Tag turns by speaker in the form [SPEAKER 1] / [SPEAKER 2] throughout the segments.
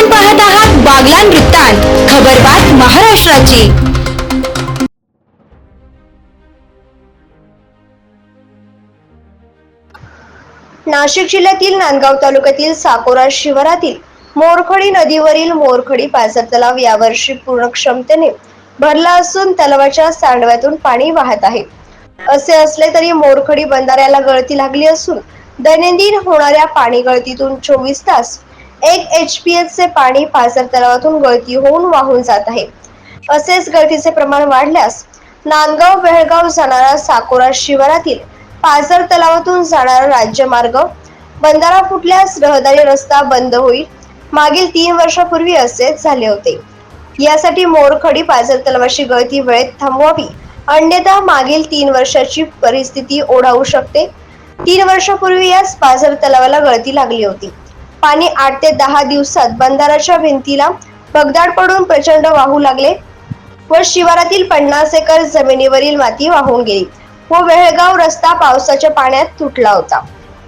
[SPEAKER 1] आपण पाहत आहात बागलान वृत्तांत खबरबात महाराष्ट्राची.
[SPEAKER 2] नाशिक जिल्ह्यातील नांदगाव तालुक्यातील साकोरा शिवारातील मोरखडी नदीवरील मोरखडी पाझर तलाव यावर्षी पूर्ण क्षमतेने भरला असून तलावाच्या सांडव्यातून पाणी वाहत आहे. असे असले तरी मोरखडी बंधाऱ्याला गळती लागली असून दैनंदिन होणाऱ्या पाणी गळतीतून चोवीस तास एक एच पी चे पाणी पाझर तलावातून गळती होऊन वाहून जात आहे. असेच गळतीचे प्रमाण वाढल्यास नांदगाव बेळगाव जाणारा साकोरा शिवारातील पाझर तलावातून जाणारा राज्यमार्ग बंधारा फुटल्यास रहदारी रस्ता बंद होईल. मागील तीन वर्षापूर्वी असेच झाले होते. यासाठी मोरखडी पाझर तलावाची गळती वेळेत थांबवावी. अन्यथा मागील तीन वर्षाची परिस्थिती ओढावू शकते. तीन वर्षापूर्वी याच पाझर तलावाला गळती लागली होती. पाणी आठ ते दहा दिवसात बंधाराच्या भिंतीला भगदाड पडून प्रचंड वाहू लागले व शिवारातील पन्नास एकर जमिनीवरील माती वाहून गेली. व वेळगाव रस्ता पावसाच्या पाण्यात तुटला होता.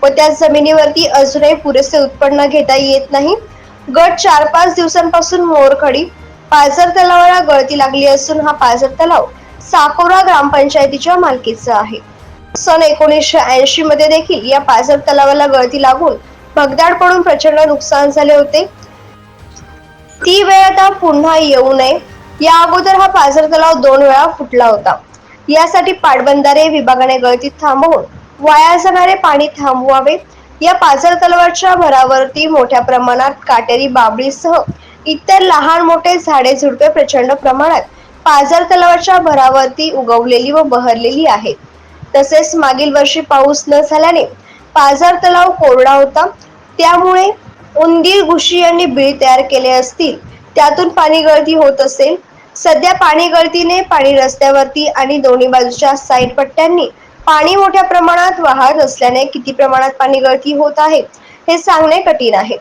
[SPEAKER 2] व त्या जमिनीवरती अजूनही पुरेसे उत्पन्न घेता येत नाही. गट चार पाच दिवसांपासून मोरखडी पाझर तलावाला गळती लागली असून हा पाझर तलाव साकोरा ग्रामपंचायतीच्या मालकीचा आहे. सन एकोणीसशे ऐंशी मध्ये देखील या पाझर तलावाला गळती लागून भगदाड पडून प्रचंड नुकसान झाले होते. ती वेळ आता पुन्हा येऊ नये. या अगोदर हा पाझर तलाव दोन वेळा फुटला होता. यासाठी पाटबंधारे विभागाने गळती थांबवून वाया जाणारे पाणी थांबवावे. या पाझर तलावाच्या भरावरती मोठ्या प्रमाणात काटेरी बाबळीसह इतर लहान मोठे झाडे झुडपे प्रचंड प्रमाणात पाझर तलावाच्या भरावरती उगवलेली व बहरलेली आहेत. तसेच मागील वर्षी पाऊस न झाल्याने पाझर तलाव कोरडा होता. त्यामुळे उंदीर घुशी यांनी बीळ तयार केले असतील. त्यातून पाणी गळती होत असेल. सध्या पाणी गळतीने पाणी रस्त्यावरती आणि दोन्ही बाजूच्या साईड पट्ट्यांनी पाणी मोठ्या प्रमाणात वाहत असल्याने किती प्रमाणात पाणी गळती होत आहे हे सांगणे कठीण आहे.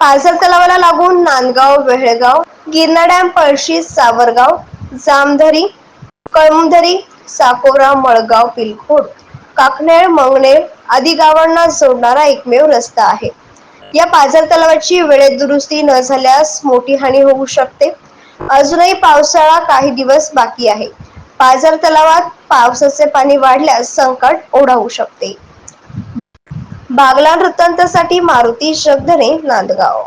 [SPEAKER 2] पाझर तलावाला लागून नांदगाव वेहळगाव गिरणा डॅम पळशी सावरगाव जामधरी कळमधरी साकोरा मळगाव पिलखोड काकनेळ मंगनेर आदी गावांना जोडणारा एकमेव रस्ता आहे. या पाझर तलावाची वेळेत दुरुस्ती न झाल्यास मोठी हानी होऊ शकते. अजूनही पावसाळा काही दिवस बाकी आहे. पाझर तलावात पावसाचे पाणी वाढल्यास संकट ओढावू शकते. बागलान वृत्तांतासाठी मारुती जगधने नांदगाव.